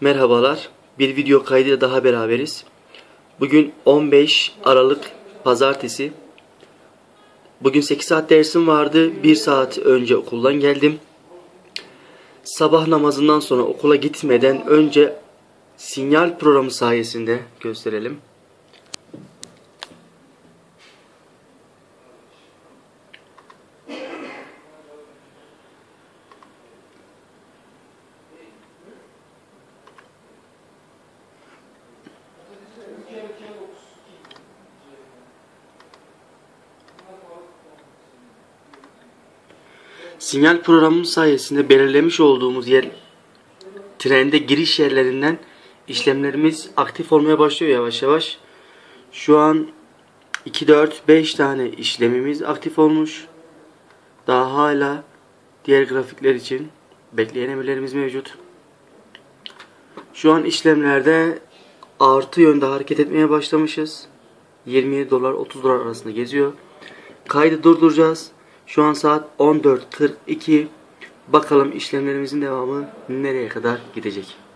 Merhabalar. Bir video kaydıyla daha beraberiz. Bugün 15 Aralık Pazartesi. Bugün 8 saat dersim vardı. 1 saat önce okuldan geldim. Sabah namazından sonra okula gitmeden önce sinyal programı sayesinde gösterelim. Sinyal programı sayesinde belirlemiş olduğumuz yer trende giriş yerlerinden işlemlerimiz aktif olmaya başlıyor yavaş yavaş. Şu an 2 4 5 tane işlemimiz aktif olmuş. Daha hala diğer grafikler için bekleyen emirlerimiz mevcut. Şu an işlemlerde artı yönde hareket etmeye başlamışız. 27 dolar 30 dolar arasında geziyor. Kaydı durduracağız. Şu an saat 14.42. Bakalım işlemlerimizin devamı nereye kadar gidecek.